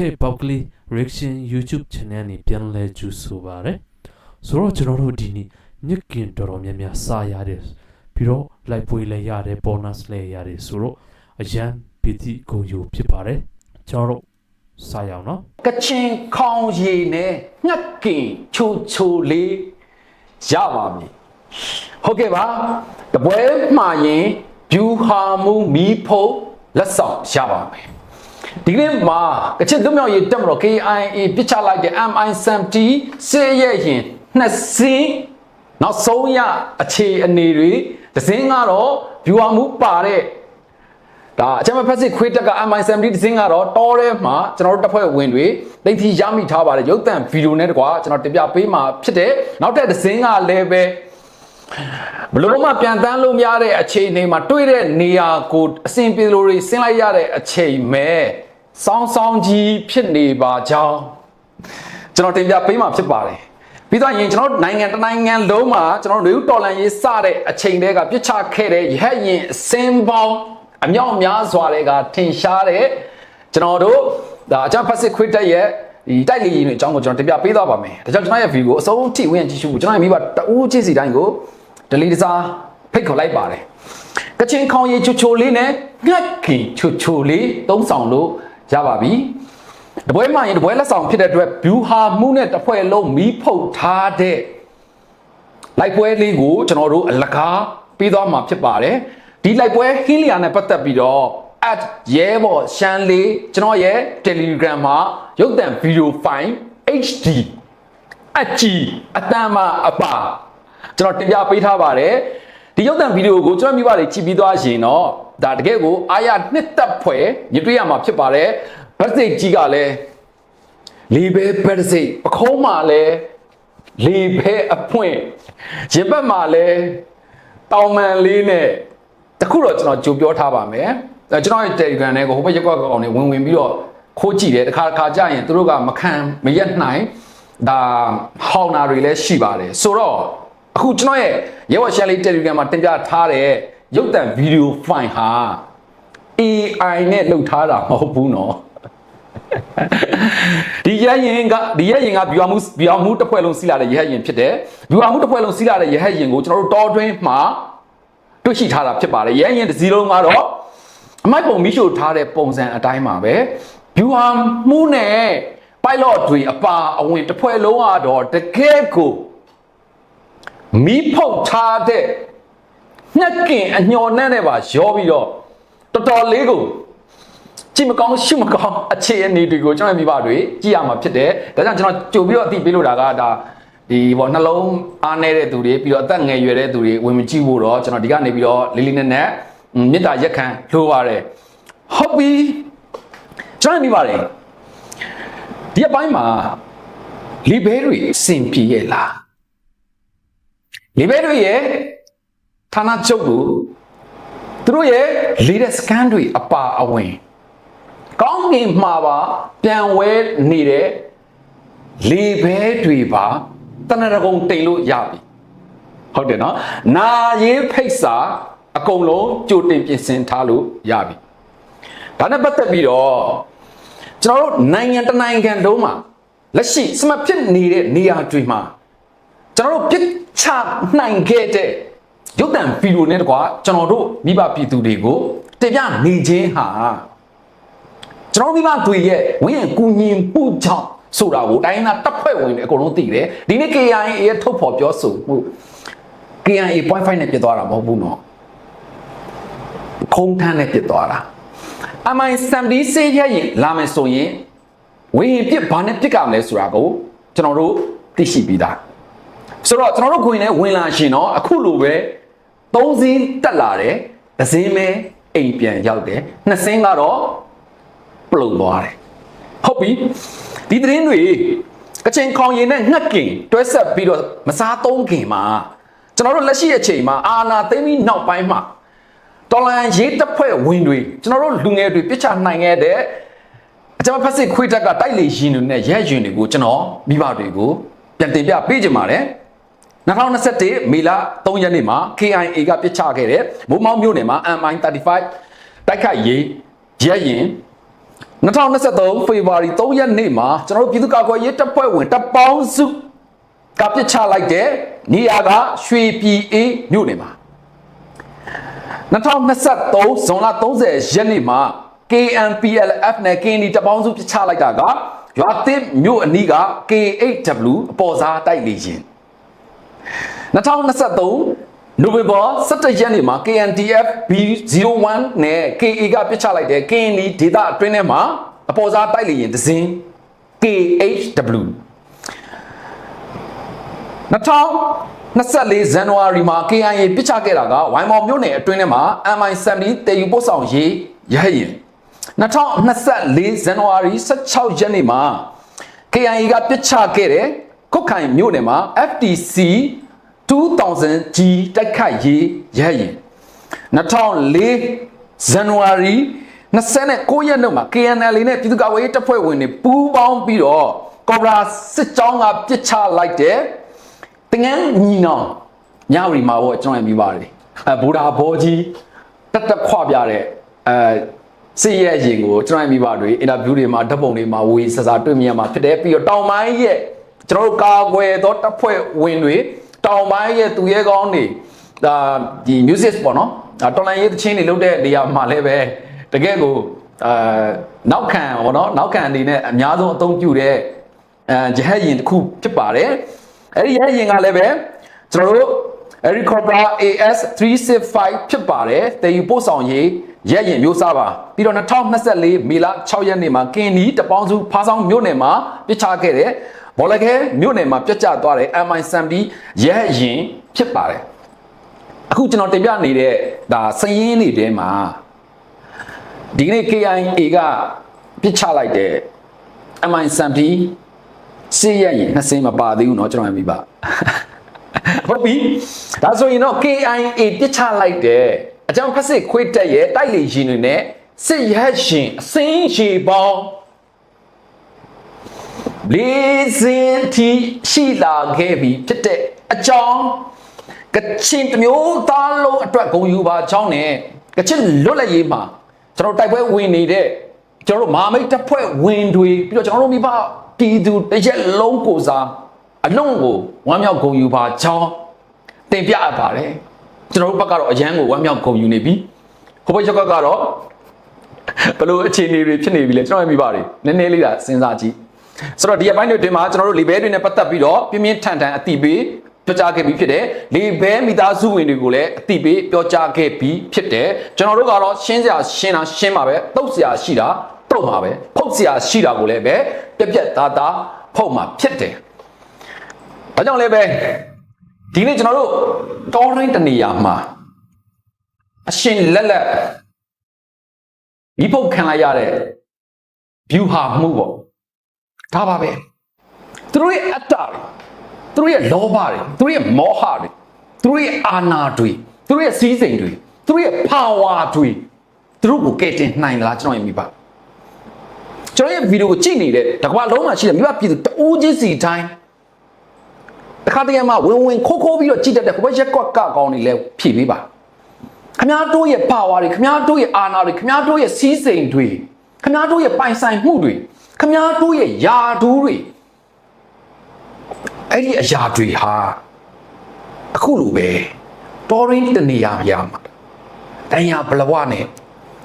Okay ပေါက်ကလေး reaction YouTube channel နေပြန်လဲကြိုဆိုပါရယ်ဆိုတော့ကျွန်တော်တို့ဒီနေ့ညက်ကင်တော်တော်များများစာရတယ်ပြီးတော့ live ပွေလည်းရတယ် bonus လည်းရတယ်ဆိုတော့အရန်ပီတိဂုံယူဖြစ်ပါတယ်ကျွန်တော်တို့စာရအောင်နော်ကချင်ခေါင်ရည်နဲ့ငှက်ကင်ချိုချိုလေးရပါပြီဟုတ်ကဲ့ပါတပွဲမှာရင်ဗျူဟာမှုမီးဖို့လက်ဆောင်ရပါမယ် ဒီကနေ့မှာကချင်သူမျိုးရေးတက်မလို့ KIA ပြစ်ချလိုက်တဲ့ MI70 စေရဲ့ရင်နှစ်စင်းနောက်ဆုံးရအခြေအနေတွေတစ်စင်းကတော့ဗျူဟာမှုပါတဲ့ဒါအချမ်းမဖက်စစ်ခွေးတက်က MI70 တစ်စင်းကတော့တောထဲမှာကျွန်တော်တို့တပ်ဖွဲ့ဝင်တွေတိတ်ထီရမိထားပါတယ်ရုပ်သံဗီဒီယိုနဲ့တကွာကျွန်တော်တင်ပြပေးမှာဖြစ်တယ်နောက်ထပ်တစ်စင်းကလည်းပဲဘလို့မှပြန်တန်းလို့မရတဲ့အခြေအနေမှာတွေ့တဲ့နေရာကိုအစဉ်ပြေလိုတွေဆင်းလိုက်ရတဲ့အချိန်မဲ့ စောင်းစောင်းကြီးဖြစ်နေပါကြောင်းကျွန်တော်တင်ပြပေးမှာဖြစ်ပါတယ်ပြီးတော့ရင်ကျွန်တော်နိုင်ငံတစ်နိုင်ငံလုံးမှာကျွန်တော်တို့တော်လန်ရေးစတဲ့အချိန်တည်းကပြစ်ချခဲ့တဲ့ရဟတ်ရင်အစင်းပေါင်းအမြောက်များစွာတွေကထင်ရှားတဲ့ကျွန်တော်တို့ဒါအချမ်းဖက်စစ်ခွေးတက်ရဲ့ဒီတိုက်လေရင်တွေအကြောင်းကိုကျွန်တော်တင်ပြပေးသွားပါမယ်ဒါကြောင့်ကျွန်တော်ရဲ့ဗီဒီယိုအဆုံးထိဝင်ကြည့်ရှုဖို့ကျွန်တော်ရဲ့မိဘတအူးချင်းစီတိုင်းကိုဒလီတစားဖိတ်ခေါ်လိုက်ပါတယ်ကချင်ခေါင်ရည်ချိုချိုလေးနဲ့ငှက်ကင်ချိုချိုလေးသုံးဆောင်လို့ ရပါပြီတပွဲမှရင်တပွဲလက်ဆောင်ဖြစ်တဲ့အတွက်ဘျူဟာမှုနဲ့တစ်ဖွဲ့လုံးမီးဖုတ်ထားတဲ့လိုက်ပွဲလေးကိုကျွန်တော်တို့အလကားပေးသွားမှာဖြစ်ပါတယ်ဒီလိုက်ပွဲဟင်းလျာနဲ့ပတ်သက်ပြီးတော့ at ရဲဘော်ရှမ်းလေးကျွန်တော်ရဲ့ Telegram မှာရုပ်သံဗီဒီယိုဖိုင် HD အကြည်အတမ်းမအပါကျွန်တော်တင်ပြပေးထားပါတယ်ဒီရုပ်သံဗီဒီယိုကိုကျွန်တော်မိဘတွေကြည့်ပြီးသွားရင်တော့ ဒါတကယ်ကိုအာရနှစ်သက်ဖွယ်မြင်တွေ့ရမှာဖြစ်ပါတယ်ဗတ်စိတ်ကြီးကလည်းလေဘဲဗတ်စိတ်ပခုံးမှာလည်းလေဘဲအဖွင့်ရင်ဘက်မှာလည်းတောင်မန်လေးနဲ့တခုတော့ကျွန်တော်ကြိုပြောထားပါမယ်အဲကျွန်တော်ရဲ့ Telegram နဲ့ကိုဟိုဘက်ရက်ကွက်ကောင်တွေဝင်ဝင်ပြီးတော့ခိုးကြည့်တယ်တခါတခါကြာရင်သူတို့ကမခံမရက်နိုင်ဒါဟောင်းနာတွေလည်းရှိပါတယ်ဆိုတော့အခုကျွန်တော်ရဲ့ရဲဝရှယ်လေး Telegram မှာတင်ပြထားတဲ့ ရုပ်သံဗီဒီယိုဖိုင်ဟာ AI နဲ့လုပ်ထားတာမဟုတ်ဘူးနော်ဒီရရင်ကဒီရရင်ကဗျူဟာမှုဗျူဟာမှုတစ်ဖွဲ့လုံးစီးလာတဲ့ရဟရင်ဖြစ်တယ်ဗျူဟာမှုတစ်ဖွဲ့လုံးစီးလာတဲ့ရဟရင်ကိုကျွန်တော်တို့တောတွင်းမှာတွေ့ရှိထားတာဖြစ်ပါတယ်ရဟရင်တစ်စီးလုံးကတော့အမိုက်ပုံမိရှို့ထားတဲ့ပုံစံအတိုင်းပါပဲဗျူဟာမှုနဲ့ pilot တွေအပါအဝင်တစ်ဖွဲ့လုံးကတော့တကယ်ကိုမီးဖုတ်ထားတဲ့ ညက်ကင်အညော်နဲ့နဲ့ပါရောပြီးတော့တော်တော်လေးကိုကြည့်မကောင်းရှုမကောင်းအခြေအနေတွေကိုကျွန်တော်မိဘတွေကြည့်ရမှာဖြစ်တယ်ဒါကြောင့်ကျွန်တော်ကြိုပြီးတော့အသိပေးလို့တာကဒါဒီဘောနှလုံးအားနေတဲ့သူတွေပြီးတော့အသက်ငယ်ရွယ်တဲ့သူတွေဝင်မကြည့်ဖို့တော့ကျွန်တော်ဒီကနေပြီးတော့လေးလေးနက်နက်မေတ္တာရက်ခံလိုပါတယ်ဟုတ်ပြီကျွန်တော်မိပါတယ်ဒီအပိုင်းမှာလီဘဲတွေစင်ပြေရဲ့လားလီဘဲတွေရဲ့ ဌာနချုပ်ကိုသူတို့ရဲ့ latest scan တွေအပါအဝင်ကောင်းကင်မှာပါပြန်ဝဲနေတဲ့လေဘဲတွေပါတနရကုံတိမ်လို့ရပြီဟုတ်တယ်နော်နာရေးဖိတ်စာအကုန်လုံးကြိုတင်ပြင်ဆင်ထားလို့ရပြီဒါနဲ့ပတ်သက်ပြီးတော့ကျွန်တော်တို့နိုင်ငံတနိုင်ငံလုံးမှာလက်ရှိစမဖြစ်နေတဲ့နေရာတွေမှာကျွန်တော်တို့ပြစ်ချနိုင်ခဲ့တဲ့ ရုပ်တံဗီဒီယိုနဲ့တကွာကျွန်တော်တို့မိဘပြည်သူတွေကိုတင်ပြနေခြင်းဟာကျွန်တော်မိဘတွေရဲ့ဝင်းရကူညီမှုကြောင့်ဆိုတာကိုတိုင်းသားတပ်ဖွဲ့ဝင်တွေအကုန်လုံးသိတယ်ဒီနေ့ KIA ရဲ့ထုတ်ဖော်ပြောဆိုမှု KIA 0.5နဲ့ပြစ်သွားတာမဟုတ်ဘူးเนาะခုံးထမ်းနဲ့ပြစ်သွားတာအမိုင်စမ်ဒီစေးရရင်လာမယ်ဆိုရင်ဝင်းရင်ပြစ်ဘာနဲ့ပြစ်ကြမလဲဆိုတာကိုကျွန်တော်တို့သိရှိပြီးသားဆိုတော့ကျွန်တော်တို့ခွင်နဲ့ဝင်လာရှင်တော့အခုလိုပဲ သုံးစင်းတက်လာတယ်တစ်စင်းပဲအိမ်ပြန်ရောက်တယ်နှစ်စင်းကတော့ပလုံသွားတယ်ဟုတ်ပြီဒီသတင်းတွေကချင်ခေါင်ရည်နဲ့ငှက်ကင်တွဲဆက်ပြီးတော့မစားသုံးခင်မှာကျွန်တော်တို့လက်ရှိအချိန်မှာအာနာသိမ့်ပြီးနောက်ပိုင်းမှာတော်လန်ရေးတပ်ဖွဲ့ဝင်တွေကျွန်တော်တို့လူငယ်တွေပြစ်ချနိုင်ခဲ့တဲ့အကျွန်တော်ဖက်စစ်ခွေးတက်ကတိုက်လေရင်တွေနဲ့ရဲရင်တွေကိုကျွန်တော်မိဘတွေကိုပြန်တင်ပြပေးကြပါတယ် 2021မေလ3ရက်နေ့မှာ KIA ကပြစ်ချခဲ့တဲ့မိုးမောင်းမြို့နယ်မှာ MI35 တိုက်ခိုက်ရေးရဲရင်2023ဖေဖော်ဝါရီ3ရက်နေ့မှာကျွန်တော်တို့ပြည်သူ့ကာကွယ်ရေးတပ်ဖွဲ့ဝင်တပ်ပေါင်းစုကပြစ်ချလိုက်တဲ့နေရာကရွှေပြည်အေးမြို့နယ်မှာ2023ဇွန်လ30ရက်နေ့မှာ KNPLF နဲ့ KND တပ်ပေါင်းစုပြစ်ချလိုက်တာကရွာသစ်မြို့အနီးက K8W အပေါ်စားတိုက်လေရင် 2023နိုဝင်ဘာ17ရက်နေ့မှာ KNDF B01 နဲ့ KA ကပြစ်ချလိုက်တဲ့ KND ဒေသအတွင်းထဲမှာအပေါ်စားတိုက်လေရင်တစ်စင်း KHW 2024ဇန်နဝါရီမှာ KIA ပြစ်ချခဲ့တာကဝိုင်မော်မြို့နယ်အတွင်းထဲမှာ MI70 တည်ယူပို့ဆောင်ရေးရဟရင်2024ဇန်နဝါရီ16ရက်နေ့မှာ KIA ကပြစ်ချခဲ့တဲ့ခုတ်ခိုင်မြို့နယ်မှာ FTC 2000G တိုက်ခိုက်ရေးရဟရင်2004ဇန်နဝါရီ29ရက်နေ့မှာ KNL နဲ့ပြည်သူ့ကာကွယ်ရေးတပ်ဖွဲ့ဝင်တွေပူးပေါင်းပြီးတော့ကော်ဘရာစစ်ကြောင်းကပြစ်ချလိုက်တဲ့တငန်းညီနောင်ညဝရီမှာပေါ့ကျွန်တော်ရမိပါတယ်အဲဘူဒါဘောကြီးတက်တက်ခွပြတဲ့အဲစစ်ရဲ့ရင်ကိုကျွန်တော်ရမိပါတွေအင်တာဗျူးတွေမှာဓာတ်ပုံတွေမှာဝေဆဆာတွေ့မြင်မှာဖြစ်တယ်ပြီးတော့တောင်ပိုင်းရဲ့ကျွန်တော်တို့ကာကွယ်သောတပ်ဖွဲ့ဝင်တွေ တောင်ပိုင်းရဲ့သူရဲကောင်းတွေဒါဒီ music ပေါ့နော်ဒါတော်လိုင်းရေးသချင်းတွေလုပ်တဲ့နေရာမှာလည်းပဲတကယ်ကိုအာနောက်ခံပေါ့နော်နောက်ခံအနေနဲ့အများဆုံးအသုံးပြုတဲ့အဲဂျဟက်ရင်တစ်ခုဖြစ်ပါတယ်အဲ့ဒီရဟတ်ရင်ကလည်းပဲကျွန်တော်တို့ Helicopter AS 365ဖြစ်ပါတယ်တည်ယူပို့ဆောင်ရေးရက်ရင်မျိုးစားပါပြီးတော့2024မေလ6ရက်နေ့မှာကင်နီတပေါင်းစုဖားဆောင်မြို့နယ်မှာပြစ်ချခဲ့တဲ့ ဘောလခဲမြို့နယ်မှာပြတ်ကျသွားတဲ့ MI70 ရက်ရင်ဖြစ်ပါတယ်အခုကျွန်တော်တင်ပြနေတဲ့ဒါစည်ရင်းတွေထဲမှာဒီကနေ့ KIA ကပြစ်ချလိုက်တဲ့ MI70 စီးရရင်နှစ်စင်းမပါသေးဘူးเนาะကျွန်တော်မြင်ပါဟုတ်ပြီဒါဆိုရင်တော့ KIA ပြစ်ချလိုက်တဲ့အကြောင်းဖက်စစ်ခွေးတက်ရဲ့တိုက်လေရင်တွေနဲ့စစ်ရဟရှင်အစင်းရှည်ပေါင်း လေးစင်းတီရှိလာခဲ့ပြီဖြစ်တဲ့အကြောင်းကချင်တစ်မျိုးသားလုံးအတွက်ဂုဏ်ယူပါအကြောင်းနဲ့ကချင်လွတ်လပ်ရေးမှာကျွန်တော်တိုက်ပွဲဝင်နေတဲ့ကျွန်တော်တို့မာမိတ်တပ်ဖွဲ့ဝင်တွေပြီးတော့ကျွန်တော်တို့မိဘပြည်သူတစ်ရက်လုံးကိုစားအလုံးကိုဝမ်းမြောက်ဂုဏ်ယူပါကြောင်းတင်ပြအပ်ပါတယ်ကျွန်တော်တို့ဘက်ကတော့အရန်ကိုဝမ်းမြောက်ဂုဏ်ယူနေပြီဟိုဘက်ရက်ကတော့ဘယ်လိုအခြေအနေတွေဖြစ်နေပြီလဲကျွန်တော်မြင်ပါတယ်နည်းနည်းလေးတာစဉ်းစားကြည့် ဆိုတော့ဒီအပိုင်းတွေတင်မှာကျွန်တော်တို့လေဘဲတွေနဲ့ပတ်သက်ပြီးတော့ပြင်းပြင်းထန်ထန်အတိပေးပြောကြားခဲ့ပြီးဖြစ်တယ်လေဘဲမိသားစုဝင်တွေကိုလည်းအတိပေးပြောကြားခဲ့ပြီးဖြစ်တယ်ကျွန်တော်တို့ကတော့ရှင်းစရာရှင်းတာရှင်းပါပဲတုတ်စရာရှိတာတုတ်မှာပဲဖုတ်စရာရှိတာကိုလည်းပဲပြက်ပြက်သားသားဖုတ်မှာဖြစ်တယ်ဒါကြောင့်လည်းပဲဒီနေ့ကျွန်တော်တို့တောရင်းတနေရာမှာအရှင်လက်လက်ဒီပုတ်ခံလိုက်ရတဲ့ view ဟာမှုပေါ့ ဒါပါပဲသူတို့ရဲ့အတ္တတွေသူတို့ရဲ့လောဘတွေသူတို့ရဲ့မောဟတွေသူတို့ရဲ့အာနာတွေသူတို့ရဲ့စီးစိမ်တွေသူတို့ရဲ့ power တွေသူတို့ကိုကဲတင်နိုင်လားကျွန်တော်ရင်မိပါကျွန်တော်ရဲ့ဗီဒီယိုကိုကြည့်နေတဲ့တကွာလုံးမှာရှိတဲ့မိဘပြည်သူတအိုးချင်းစီတိုင်းတခါတည်းမှာဝင်ဝင်ခိုးခိုးပြီးတော့ကြည့်တတ်တဲ့ကိုပဲရက်ကွက်ကကောင်းနေလဲဖြည့်ပေးပါခမားတို့ရဲ့ power တွေခမားတို့ရဲ့အာနာတွေခမားတို့ရဲ့စီးစိမ်တွေခမားတို့ရဲ့ပိုင်ဆိုင်မှုတွေ ခမားတို့ရဲ့ယာဒူးတွေအဲ့ဒီအရာတွေဟာအခုလိုပဲတော်ရင်းတနေရာရမှာတန်ရာဘလဝနဲ့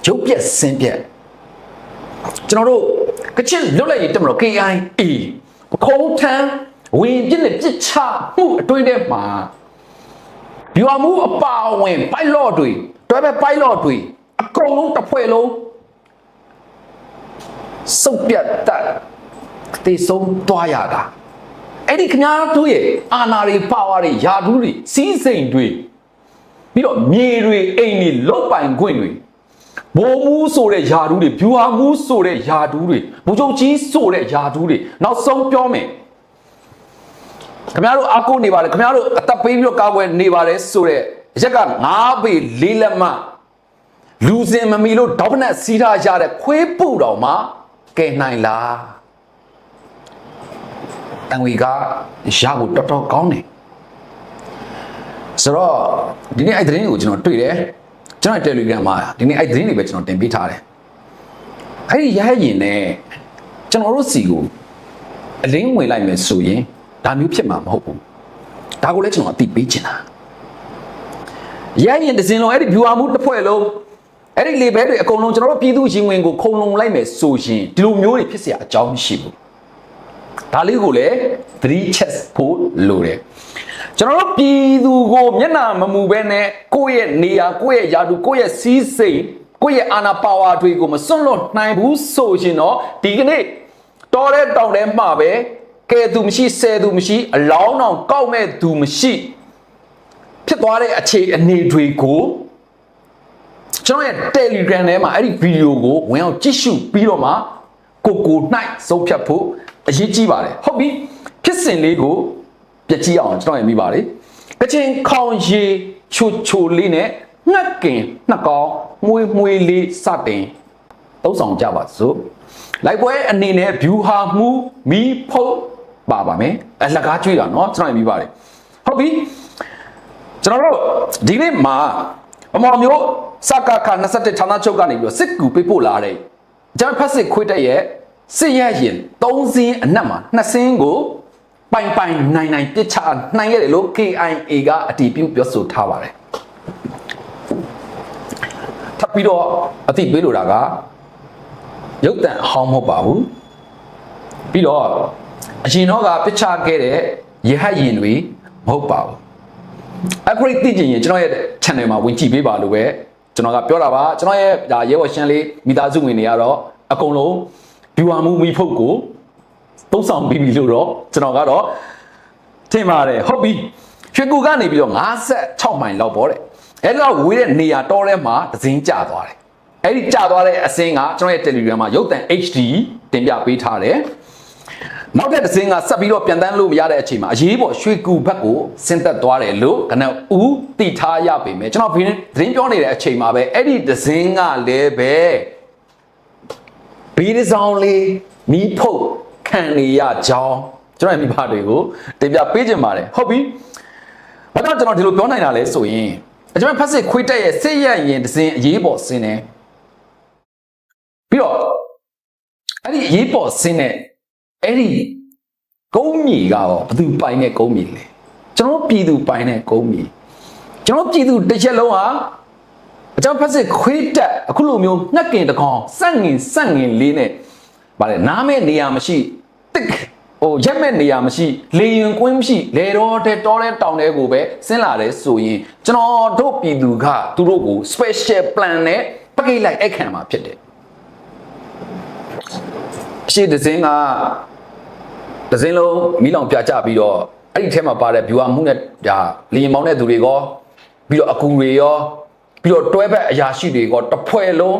ရုပ်ပြက်ဆင်းပြက်ကျွန်တော်တို့ကချင်လွတ်လပ်ရေးတက်မလို့ KIA ခုံးထမ်းဝင်ပြစ်နဲ့ပြစ်ချမှုအတွင်းထဲမှာဒီဟာမှုအပါဝင် pilot တွေတွဲပဲ pilot တွေအကုန်လုံးတစ်ဖွဲ့လုံး စုပ်ပြတ်တက်တေဆုံးသွားရတာအဲ့ဒီခင်ဗျားတို့ရဲ့အာနာတွေပါဝါတွေယာဒူးတွေစီးစိမ်တွေပြီးတော့မြေတွေအိမ်တွေလုတ်ပိုင်ခွင့်တွေဘိုးမူးဆိုတဲ့ယာဒူးတွေဖြူဟာမူးဆိုတဲ့ယာဒူးတွေဘုံချုပ်ကြီးဆိုတဲ့ယာဒူးတွေနောက်ဆုံးပြောမယ်ခင်ဗျားတို့အကုနေပါတယ်ခင်ဗျားတို့အသက်ပေးပြီးတော့ကာကွယ်နေပါတယ်ဆိုတဲ့ရက်က9ပေလေးလက်မလူစင်မမီလို့ဒေါပနက်စီးထားရတဲ့ခွေးပူတော်မှာ ကဲနိုင်လားတန်ဝီကရဖို့တော်တော်ကောင်းတယ်ဆိုတော့ဒီနေ့အဲ့သတင်းကိုကျွန်တော်တွေ့တယ်ကျွန်တော် Telegram မှာဒီနေ့အဲ့သတင်းတွေပဲကျွန်တော်တင်ပေးထားတယ်အဲ့ဒီရဟရင်နဲ့ကျွန်တော်တို့စီကိုအလင်းဝင်လိုက်မယ်ဆိုရင်ဒါမျိုးဖြစ်မှာမဟုတ်ဘူးဒါကိုလည်းကျွန်တော်အသိပေးချင်တာရဟရင်တစ်စင်လုံးအဲ့ဒီ viewer မှုတစ်ဖွဲ့လုံး အဲ့ဒီလေဘဲတွေအကုန်လုံးကျွန်တော်တို့ပြည်သူရှင်ဝင်ကိုခုံလုံလိုက်မယ်ဆိုရင်ဒီလိုမျိုးတွေဖြစ်เสียအကြောင်းမရှိဘူးဒါလေးကိုလည်းသတိချက်ဖို့လိုတယ်ကျွန်တော်တို့ပြည်သူကိုမျက်နှာမမူဘဲနဲ့ကိုယ့်ရဲ့နေရာကိုယ့်ရဲ့ယာတုကိုယ့်ရဲ့စီးစိမ်ကိုယ့်ရဲ့အာနာပါဝါတွေကိုမစွန့်လွတ်နိုင်ဘူးဆိုရင်တော့ဒီကနေ့တော်တဲ့တောင်ထဲမှာပဲကဲသူမရှိဆဲသူမရှိအလောင်းအောင်ကောက်မဲ့သူမရှိဖြစ်သွားတဲ့အခြေအနေတွေကို ကျွန်တော်ရဲ့ Telegram ထဲမှာအဲ့ဒီဗီဒီယိုကိုဝင်အောင်ကြည့်ရှုပြီးတော့မှကိုကို၌စုပ်ဖြတ်ဖို့အရေးကြီးပါတယ်ဟုတ်ပြီဖြစ်စဉ်လေးကိုပြကြည့်အောင်ကျွန်တော်ရမိပါတယ်ကချင်ခေါင်ရီချိုချိုလေးနဲ့ငှက်ကင်နှစ်ကောင်မွေးမွေးလေးစတင်သုံးဆောင်ကြပါစို့လိုက်ပွဲအနေနဲ့ view ဟာမှုမီဖုတ်ပါပါမယ်အလကားကျွေးတာเนาะကျွန်တော်ရမိပါတယ်ဟုတ်ပြီကျွန်တော်တို့ဒီနေ့မှာ အမော်မျိုးစကခ27ဌာနချုပ်ကနေပြီးတော့စစ်ကူပေးပို့လာတဲ့ကျွန်တော်ဖက်စစ်ခွေးတက်ရဲ့စစ်ရရင်3စင်းအနက်မှာ2စင်းကိုပိုင်ပိုင်နိုင်နိုင်ပြစ်ချနိုင်ရတယ်လို့ KIA ကအတည်ပြုပြောဆိုထားပါတယ်ထပ်ပြီးတော့အတိပေးလိုတာကရုပ်တံအဟောင်းမဟုတ်ပါဘူးပြီးတော့အရင်တော့ကပြစ်ချခဲ့တဲ့ရဟတ်ရင်တွေမဟုတ်ပါဘူး upgrade သိချင်ရင်ကျွန်တော်ရဲ့ channel မှာဝင်ကြည့်ပေးပါလို့ပဲကျွန်တော်ကပြောတာပါကျွန်တော်ရဲ့ဒါရဲဘော်ရှမ်းလေးမိသားစုဝင်တွေကတော့အကုန်လုံး viewer မှုမိဖုတ်ကိုသုံးဆောင်ပြီးပြီလို့တော့ကျွန်တော်ကတော့ထင်ပါတယ်ဟုတ်ပြီရွှေကူကနေပြီးတော့56မိုင်လောက်ပေါ့တဲ့အဲ့တော့ဝေးတဲ့နေရာတော်ထဲမှာဒဇင်းကျသွားတယ်အဲ့ဒီကျသွားတဲ့အစင်းကကျွန်တော်ရဲ့ Telegram မှာရုပ်သံ HD တင်ပြပေးထားတယ် နောက်တဲ့တစ်စင်းကဆက်ပြီးတော့ပြန်တန်းလို့မရတဲ့အချိန်မှာအရေးပေါ်ရွှေကူဘက်ကိုဆင်းသက်သွားတယ်လို့ကနဦးတိထားရပေမဲ့ကျွန်တော်သတင်းပြောနေတဲ့အချိန်မှာပဲအဲ့ဒီတစ်စင်းကလည်းပဲဘီးတစ်ဆောင်လေးမီးဖုတ်ခံနေရကြောင်းကျွန်တော်ရဲ့မိဘတွေကိုတင်ပြပေးခြင်းပါတယ်ဟုတ်ပြီဘာကြောင့်ကျွန်တော်ဒီလိုပြောနိုင်တာလဲဆိုရင်အကျွန်တော်ဖက်စစ်ခွေးတက်ရဲ့စစ်ရရင်တစ်စင်းအရေးပေါ်ဆင်းတယ်ပြီးတော့အဲ့ဒီအရေးပေါ်ဆင်းတဲ့ အဲ့ဒီကုန်းမြေကတော့ဘသူပိုင်တဲ့ကုန်းမြေလဲကျွန်တော်ပြည်သူပိုင်တဲ့ကုန်းမြေကျွန်တော်ပြည်သူတစ်ချက်လုံးဟာအကြောင်းဖက်စစ်ခွေးတက်အခုလိုမျိုးငှက်ကင်တကောင်စန့်ငင်စန့်ငင်လေးနဲ့ဗါလေနားမဲ့နေရာမရှိတစ်ဟိုရက်မဲ့နေရာမရှိလေရင်ကွင်းမရှိလေတော့တဲ့တောတဲ့တောင်တဲ့ကိုပဲဆင်းလာတယ်ဆိုရင်ကျွန်တော်တို့ပြည်သူကသူတို့ကို special plan နဲ့ပကိတ်လိုက်အခမ်းမှာဖြစ်တယ်အရှိတစ်စင်းက တစ်စင်းလုံးမိလောင်ပြကြပြီးတော့အဲ့ဒီထဲမှာပါတဲ့ viewer မှုနဲ့ဒါလေရင်မောင်းတဲ့သူတွေရောပြီးတော့အကူတွေရောပြီးတော့တွဲဘက်အရာရှိတွေရောတစ်ဖွဲ့လုံး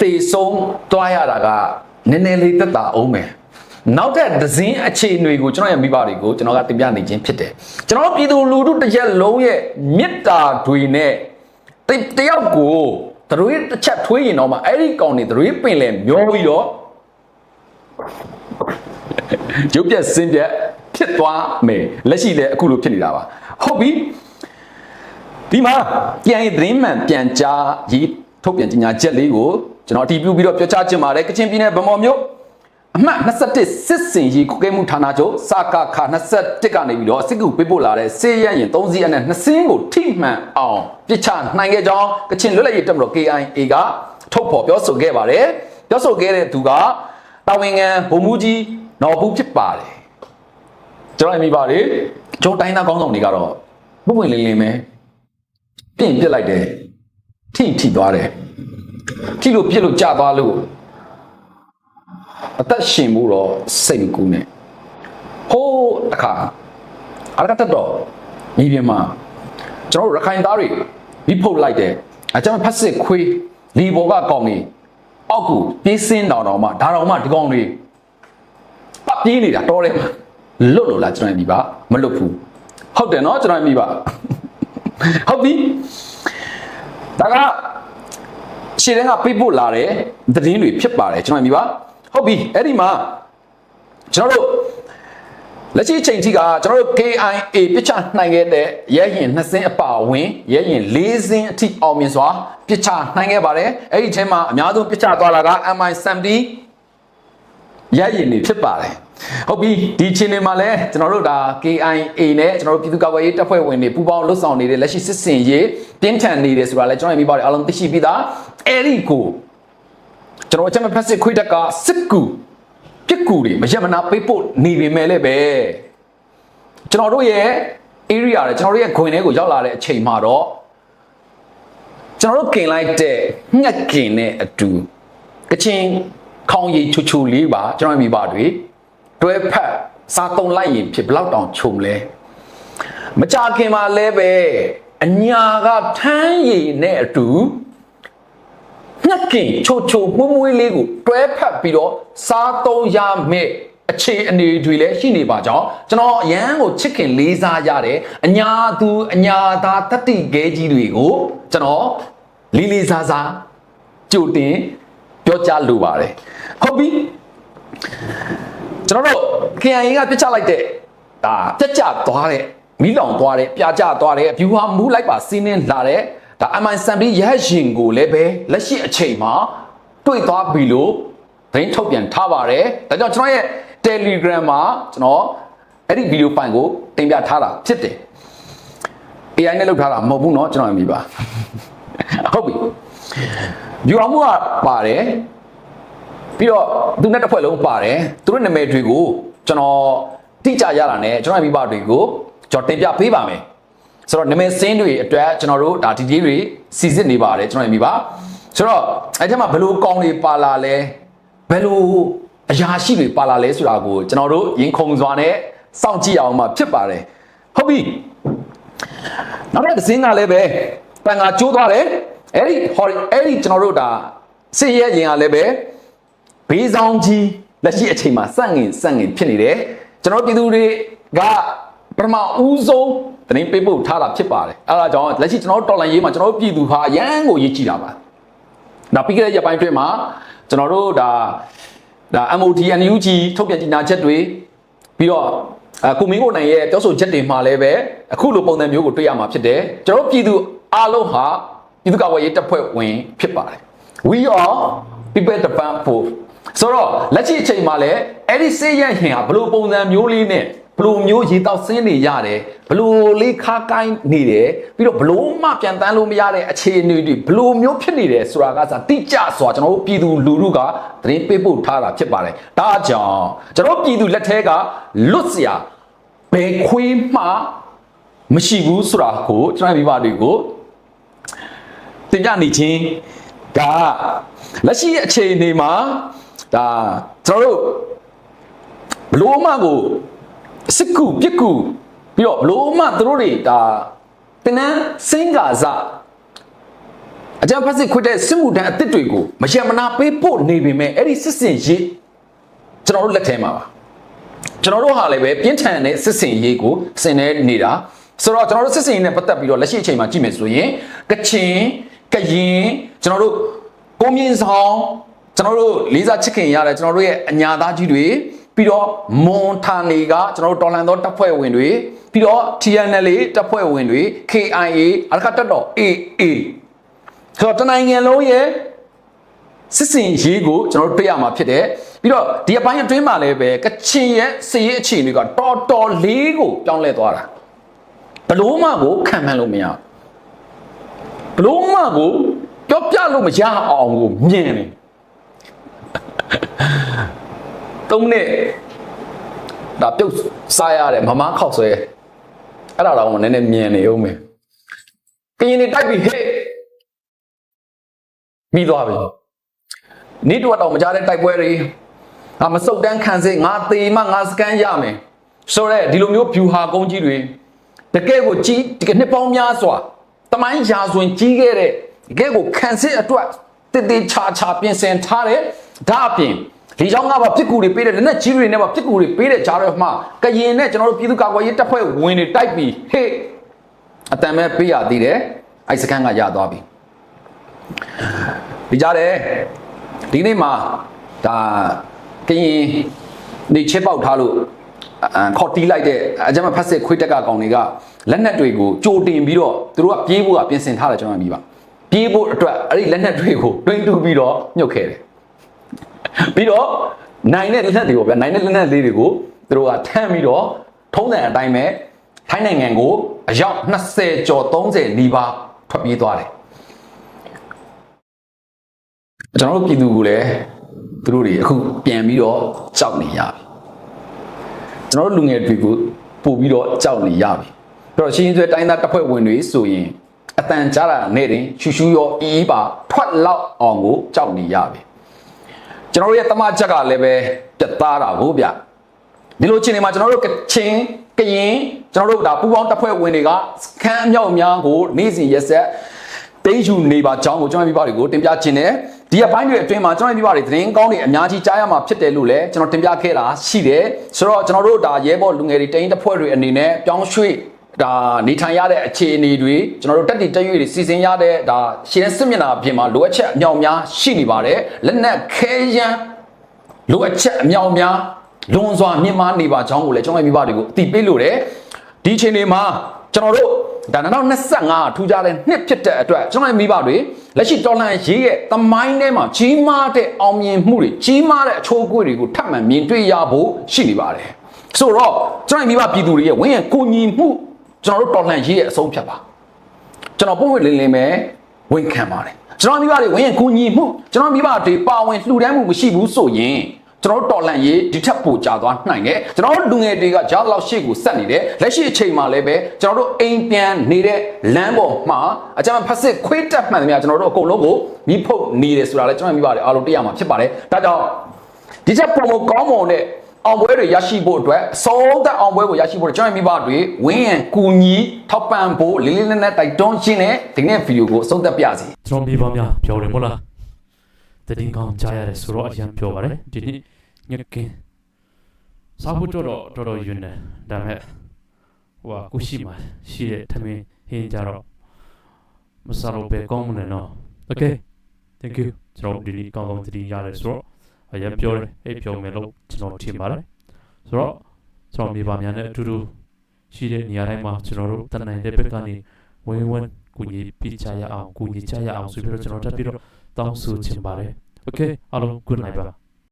တေဆုံးသွားရတာကနည်းနည်းလေးသက်သာအောင်မယ်နောက်တဲ့ဒဇင်းအခြေအနေကိုကျွန်တော်ရဲ့မိဘတွေကိုကျွန်တော်ကတင်ပြနေခြင်းဖြစ်တယ်ကျွန်တော်ပြည်သူလူထုတစ်ရက်လုံးရဲ့မေတ္တာတွေနဲ့တယောက်ကိုသရွေးတစ်ချက်ထွေးရင်တော့မှအဲ့ဒီကောင်နေသရွေးပင်လဲမျောပြီးတော့ ရုပ်ပြက်စင်းပြက်ဖြစ်သွားမယ်လက်ရှိလည်းအခုလိုဖြစ်နေတာပါဟုတ်ပြီဒီမှာပြန်ရင်သတင်းမှန်ပြန်ကြားရေးထုတ်ပြန်ကြေညာချက်လေးကိုကျွန်တော်အတည်ပြုပြီးတော့ပြောကြားခြင်းပါတယ်ကချင်ပြည်နယ်ဗမော်မြို့အမှတ်21စစ်စင်ရေးကုကဲမှုဌာနချုပ်စာကာခ21ကနေပြီးတော့စစ်ကူပေးပို့လာတဲ့စေရရင်3စီးအနဲ့2စင်းကိုထိမှန်အောင်ပြစ်ချနိုင်ခဲ့ကြောင်းကချင်လွတ်လပ်ရေးတပ်မတော် KIA ကထုတ်ဖော်ပြောဆိုခဲ့ပါတယ်ပြောဆိုခဲ့တဲ့သူကတာဝန်ခံဗိုလ်မှူးကြီး နော်ဘူးဖြစ်ပါတယ်ကျွန်တော်အမိပါတယ်ကျွန်တော်တိုင်းသားကောင်းဆောင်တွေကတော့ပုံဝင်လင်းလင်းပဲပြင်ပြစ်လိုက်တယ်ထိထိသွားတယ်ထိလို့ပြစ်လို့ကြာသွားလို့အသက်ရှင်မှုတော့စိတ်မကူးနဲ့ဟိုးအခါအရကတတော့မြေပြင်မှာကျွန်တော်တို့ရခိုင်သားတွေမိဖုတ်လိုက်တယ်အကျွန်တော်ဖက်စစ်ခွေးလီဘောကကောင်းနေအောက်ကိုပြေးစင်းတောင်တောင်မှဒါတောင်မှဒီကောင်တွေ ပတ်ပြေးနေတာတော်တယ်မှာလွတ်လို့လားကျွန်တော်မိပါမလွတ်ဘူးဟုတ်တယ်နော်ကျွန်တော်မိပါဟုတ်ပြီဒါကရှေ့တန်းကပြပို့လာတဲ့သတင်းတွေဖြစ်ပါတယ်ကျွန်တော်မြင်ပါဟုတ်ပြီအဲ့ဒီမှာကျွန်တော်တို့လက်ရှိအချိန်ထိကကျွန်တော်တို့ KIA ပြစ်ချနိုင်ခဲ့တဲ့ရဲရင်2စင်းအပါအဝင်ရဲရင်4စင်းအထိအောင်မြင်စွာပြစ်ချနိုင်ခဲ့ပါတယ်အဲ့ဒီထဲမှာအများဆုံးပြစ်ချသွားတာက MI70 ရရင်နေဖြစ်ပါတယ် ဟုတ်ပြီဒီချင်းတွေမှာလဲကျွန်တော်တို့ဒါ KIA နဲ့ကျွန်တော်တို့ပြည်သူ့ကာကွယ်ရေးတပ်ဖွဲ့ဝင်တွေပူးပေါင်းလှုပ်ဆောင်နေတဲ့လက်ရှိစစ်စင်ရေးပြင်းထန်နေတယ်ဆိုတာလဲကျွန်တော်တို့မိဘတွေအားလုံးသိရှိပြီးသားအဲ့ဒီကိုကျွန်တော်တို့ချက်မဖက်စစ်ခွေးတက်ကစစ်ကူပြစ်ကူတွေမရက်မနာပေးဖို့နေပေမဲ့လည်းပဲကျွန်တော်တို့ရဲ့ area တွေကျွန်တော်တို့ရဲ့ခွင်ထဲကိုရောက်လာတဲ့အချိန်မှာတော့ကျွန်တော်တို့กินလိုက်တဲ့ငှက်กินနဲ့အတူကချင်ခေါင်းရည်ချူချူလေးပါကျွန်တော်မိဘတွေ တွဲဖက်စားသုံးလိုက်ရင်ဖြစ်ဘလောက်တောင်ခြုံလဲမကြခင်မှာလဲပဲအညာကထမ်းရည်နဲ့အတူညက်ကင်ချိုချိုမွမွေးလေးကိုတွဲဖက်ပြီးတော့စားသုံးရမယ့်အခြေအနေတွေလည်းရှိနေပါကြောင်းကျွန်တော်အရန်ကိုချစ်ခင်လေးစားရတဲ့အညာသူအညာသားတတိခဲကြီးတွေကိုကျွန်တော်လေးလေးစားစားကြိုတင်ပြောကြားလိုပါတယ်ဟုတ်ပြီ ကျွန်တော်တို့ KIA ကပြစ်ချလိုက်တဲ့ဒါပြက်ကျသွားတဲ့မိလောင်သွားတဲ့ပြာကျသွားတဲ့ view ဟာမူးလိုက်ပါစီးနှင်းလာတဲ့ဒါ MI စံပြီးရဟရှင်ကိုလည်းပဲလက်ရှိအချိန်မှာတွေ့သွားပြီလို့သတင်းထုတ်ပြန်ထားပါတယ်ဒါကြောင့်ကျွန်တော်ရဲ့ Telegram မှာကျွန်တော်အဲ့ဒီဗီဒီယိုဖိုင်ကိုတင်ပြထားတာဖြစ်တယ် AI နဲ့လုပ်ထားတာမဟုတ်ဘူးเนาะကျွန်တော်မြင်ပါဟုတ်ပြီ view အောင်မှုကပါတယ် ပြီးတော့သူနဲ့တစ်ဖွဲ့လုံးပါတယ်သူတို့နာမည်တွေကိုကျွန်တော်တိကျရတာနဲ့ကျွန်တော်မိဘတွေကိုကျွန်တော်တင်ပြပေးပါမယ်ဆိုတော့နာမည်စင်းတွေအတွက်ကျွန်တော်တို့ဒါဒီဒီတွေစီစစ်နေပါတယ်ကျွန်တော်မိဘဆိုတော့အဲ့ဒီမှာဘယ်လိုကောင်းတွေပါလာလဲဘယ်လိုအရာရှိတွေပါလာလဲဆိုတာကိုကျွန်တော်တို့ရင်ခုန်စွာနဲ့စောင့်ကြည့်အောင်မှာဖြစ်ပါတယ်ဟုတ်ပြီနောက်တစ်စင်းကလည်းပဲတန်ငါကျိုးသွားတယ်အဲ့ဒီဟော်အဲ့ဒီကျွန်တော်တို့ဒါစစ်ရဲရင်ကလည်းပဲ ဘေးဆောင်ကြီးလက်ရှိအချိန်မှာစန့်ငင်စန့်ငင်ဖြစ်နေတယ်ကျွန်တော်ပြည်သူတွေကပထမဦးဆုံးတင်းပေးဖို့ထားတာဖြစ်ပါတယ်အဲဒါကြောင့်လက်ရှိကျွန်တော်တို့တော်လန်ရေးမှာကျွန်တော်တို့ပြည်သူဟာအရန်ကိုရေးကြည့်တာပါဒါပြီးခဲ့တဲ့ရက်ပိုင်းအတွင်းမှာကျွန်တော်တို့ဒါဒါ MOD NUG ထုတ်ပြန်ကြေညာချက်တွေပြီးတော့အကိုမင်းကိုနိုင်ရဲ့ပြောဆိုချက်တွေမှာလည်းပဲအခုလိုပုံစံမျိုးကိုတွေ့ရမှာဖြစ်တယ်ကျွန်တော်တို့ပြည်သူအားလုံးဟာပြည်သူ့ကာကွယ်ရေးတပ်ဖွဲ့ဝင်ဖြစ်ပါတယ် we are people defend for ဆိုတော့လက်ရှိအချိန်မှာလည်းအဲ့ဒီစေးရဟင်ဟာဘလို့ပုံစံမျိုးလေးနဲ့ဘလို့မျိုးရေတောက်ဆင်းနေရတယ်ဘလို့လေးခါကိုင်းနေတယ်ပြီးတော့ဘလို့မှပြန်တန်းလို့မရတဲ့အခြေအနေတွေဘလို့မျိုးဖြစ်နေတယ်ဆိုတာကစားတိကျစွာကျွန်တော်တို့ပြည်သူလူထုကသတင်းပေးပို့ထားတာဖြစ်ပါတယ်ဒါကြောင့်ကျွန်တော်ပြည်သူလက်ထဲကလွတ်စရာဘယ်ခွေးမှမရှိဘူးဆိုတာကိုကျွန်တော်မိဘတွေကိုတင်ပြနေခြင်းဒါလက်ရှိအခြေအနေမှာ ဒါကျွန်တော်တို့ဘလို့မှကိုစစ်ကူပြစ်ကူပြီးတော့ဘလို့မှသူတို့တွေဒါတင်နန်းစင်္ကာစအကြံဖက်စစ်ခွတ်တဲ့စစ်မှုထမ်းအသစ်တွေကိုမရမနာပေးဖို့နေပေမဲ့အဲ့ဒီစစ်စင်ရေးကျွန်တော်တို့လက်ထဲမှာပါကျွန်တော်တို့ဟာလည်းပဲပြင်းထန်တဲ့စစ်စင်ရေးကိုစင်နေနေတာဆိုတော့ကျွန်တော်တို့စစ်စင်ရေးနဲ့ပတ်သက်ပြီးတော့လက်ရှိအချိန်မှာကြည့်မယ်ဆိုရင်ကချင်ကရင်ကျွန်တော်တို့ကိုမြင့်ဆောင် ကျွန်တော်တို့လေးစားချစ်ခင်ရတဲ့ကျွန်တော်တို့ရဲ့အညာသားကြီးတွေပြီးတော့မွန်ထာနေကကျွန်တော်တို့တော်လန်သောတပ်ဖွဲ့ဝင်တွေပြီးတော့ TNL တပ်ဖွဲ့ဝင်တွေ KIA အရကတက်တော် AA ဆိုတော့တနိုင်ငံလုံးရဲ့စစ်စင်ရေးကိုကျွန်တော်တို့တွေ့ရမှာဖြစ်တယ်ပြီးတော့ဒီအပိုင်းအတွင်းမှာလည်းပဲကချင်ရဲ့စစ်ရေးအခြေအနေကတော်တော်လေးကိုပြောင်းလဲသွားတာဘလို့မှကိုခံမှန်းလို့မရဘူးဘလို့မှကိုပြောပြလို့မရအောင်ကိုမြင်တယ် သုံးနှစ်ဒါပြုတ်စားရတယ်မမခောက်ဆွဲအဲ့ဒါတော့နည်းနည်းမြင်နေဦးမယ်ကရင်နေတိုက်ပြီးဟေ့ပြီးသွားပြီနေ့တော့တော့မကြတဲ့တိုက်ပွဲတွေငါမစုတ်တန်းခံစေငါသေမှငါစကန်ရမယ်ဆိုတော့ဒီလိုမျိုး view ဟာကုန်းကြီးတွေတကယ်ကိုကြီးတကယ်နှစ်ပေါင်းများစွာတမိုင်းရာဇဝင်ကြီးခဲ့တဲ့တကယ်ကိုခံစစ်အတွက်တည်တည်ချာချာပြင်ဆင်ထားတဲ့ဒါအပြင် ဒီကြောင့်ကပါပြစ်ကူတွေပေးတဲ့လက်နက်ကြီးတွေနဲ့ပါပြစ်ကူတွေပေးတဲ့ကြားရမှာကရင်နဲ့ကျွန်တော်တို့ပြည်သူ့ကာကွယ်ရေးတပ်ဖွဲ့ဝင်တွေတိုက်ပြီးဟေ့အတန်မဲ့ပေးရသေးတယ်အိုက်စကန်ကရသွားပြီဒီကြားတယ်ဒီနေ့မှာဒါကရင်နေချစ်ပေါက်ထားလို့အမ်ခေါ်တီးလိုက်တဲ့အကြမ်းဖက်စစ်ခွေးတက်ကကောင်တွေကလက်နက်တွေကိုကြိုတင်ပြီးတော့သူတို့ကပြေးဖို့ကပြင်ဆင်ထားတယ်ကျွန်တော်မြင်ပါပြေးဖို့အတွက်အဲ့ဒီလက်နက်တွေကိုတွင်းတူးပြီးတော့မြုပ်ခဲ့တယ် ပြီးတော့နိုင်တဲ့လက်နက်တွေပေါ့ဗျာနိုင်တဲ့လက်နက်လေးတွေကိုသူတို့ကထမ်းပြီးတော့ထုံးစံအတိုင်းပဲထိုင်းနိုင်ငံကိုအယောက်20ကျော်30နီးပါးထွက်ပြေးသွားတယ်ကျွန်တော်တို့ပြည်သူကိုလည်းသူတို့တွေအခုပြန်ပြီးတော့ကြောက်နေရပြီကျွန်တော်တို့လူငယ်တွေကိုပို့ပြီးတော့ကြောက်နေရပြီအဲ့တော့ရှင်းရှင်းဆွဲတိုင်းသားတပ်ဖွဲ့ဝင်တွေဆိုရင်အတန်ကြားတာနဲ့တင်ရှူရှူရောအီးပါထွက်လောက်အောင်ကိုကြောက်နေရပြီ ကျွန်တော်တို့ရဲ့တမချက်ကလည်းပဲပြတ်သားတာကိုဗျဒီလိုချင်းနေမှာကျွန်တော်တို့ကချင်းကရင်ကျွန်တော်တို့ဒါပူပေါင်းတပ်ဖွဲ့ဝင်တွေကစခန်းအမြောက်အများကိုနေ့စဉ်ရက်ဆက်တိတ်ယူနေပါကြောင်းကိုကျွန်တော်ပြပတွေကိုတင်ပြခြင်းနဲ့ဒီအပိုင်းတွေအတွင်းမှာကျွန်တော်ပြပတွေသတင်းကောင်းတွေအများကြီးကြားရမှာဖြစ်တယ်လို့လည်းကျွန်တော်တင်ပြခဲ့တာရှိတယ်ဆိုတော့ကျွန်တော်တို့ဒါရဲဘော်လူငယ်တွေတိုင်းတပ်ဖွဲ့တွေအနေနဲ့ပြောင်းရွှေ့ ဒါနေထိုင်ရတဲ့အခြေအနေတွေကျွန်တော်တို့တက်တီတက်ရွေ့တွေစီစဉ်ရတဲ့ဒါရှင်းစစ်မျက်နှာအပြင်မှာလိုအပ်ချက်အမြောက်များရှိနေပါတယ်လက်နက်ခဲယမ်းလိုအပ်ချက်အမြောက်အများလွန်စွာမြင့်မားနေပါကြောင်းကိုလည်းကျွန်တော်ရဲ့မိဘတွေကိုအသိပေးလို့တယ်ဒီအချိန်လေးမှာကျွန်တော်တို့ဒါ2025ထူးခြားတဲ့နှစ်ဖြစ်တဲ့အတွက်ကျွန်တော်ရဲ့မိဘတွေလက်ရှိတော်လှန်ရေးရဲ့သမိုင်းထဲမှာကြီးမားတဲ့အောင်မြင်မှုတွေကြီးမားတဲ့အချိုးအကွေ့တွေကိုထပ်မံမြင်တွေ့ရဖို့ရှိနေပါတယ်ဆိုတော့ကျွန်တော်ရဲ့မိဘပြည်သူတွေရဲ့ဝင်းရကိုညီမှု ကျွန်တော်တို့တော်လှန်ရေးရဲ့အဆုံးဖြတ်ပါကျွန်တော်ပုံဝင်လင်းလင်းပဲဝန်ခံပါတယ်ကျွန်တော်မိဘတွေဝင်ရင်ကူညီမှုကျွန်တော်မိဘတွေပါဝင်လှူဒန်းမှုမရှိဘူးဆိုရင်ကျွန်တော်တို့တော်လန့်ရေးဒီထက်ပိုကြသွားနိုင်တယ်ကျွန်တော်တို့လူငယ်တွေကကြားလောက်ရှေ့ကိုဆက်နေတယ်လက်ရှိအချိန်မှာလည်းပဲကျွန်တော်တို့အိမ်ပြန်နေတဲ့လမ်းပေါ်မှာအကြမ်းဖက်စစ်ခွေးတက်မှန်တယ်များကျွန်တော်တို့အကုန်လုံးကိုမိဖုတ်နေတယ်ဆိုတာလည်းကျွန်တော်မိဘတွေအားလုံးတရားမှာဖြစ်ပါတယ်ဒါကြောင့်ဒီချက် promo ကောင်းမွန်တဲ့ အောင်ပွဲတွေရရှိဖို့အတွက်အစိုးသက်အောင်ပွဲကိုရရှိဖို့အတွက်ကျွန်တော်မိဘတွေဝင်းရန်ကူညီထောက်ပံ့ဖို့လေးလေးနက်နက်တိုက်တွန်းရှင်းတဲ့ဒီနေ့ဗီဒီယိုကိုအဆုံးသက်ပြစီကျွန်တော်မိဘများပြောတယ်မို့လားတည်င်းကောင်းကြားရတယ်ဆိုတော့အရင်ပြောပါတယ်ဒီနေ့ညကင်းစားဖို့တော့တော့တော်တော်ယွန်းတယ်ဒါပေမဲ့ဟိုကကိုရှိမှရှိတဲ့ထမင်းဟင်းကြတော့မစားတော့ပဲကောင်းမလဲနော် okay thank you ကျွန်တော်ဒီနေ့ကောင်းကောင်းတည်ရတယ်ဆိုတော့ အရင်ပြောတယ်အဲ့ပြောမယ်လို့ကျွန်တော်ထင်ပါတယ်ဆိုတော့ကျွန်တော်မိဘများနဲ့အတူတူရှိတဲ့နေရာတိုင်းမှာကျွန်တော်တို့တနိုင်တဲ့ဘက်ကနေဝင်းဝင်းကူညီပြချရအောင်ကူညီချရအောင်ဆိုပြီးတော့ကျွန်တော်တက်ပြီးတော့တောင်းဆိုချင်ပါတယ် okay အားလုံး good night ပါ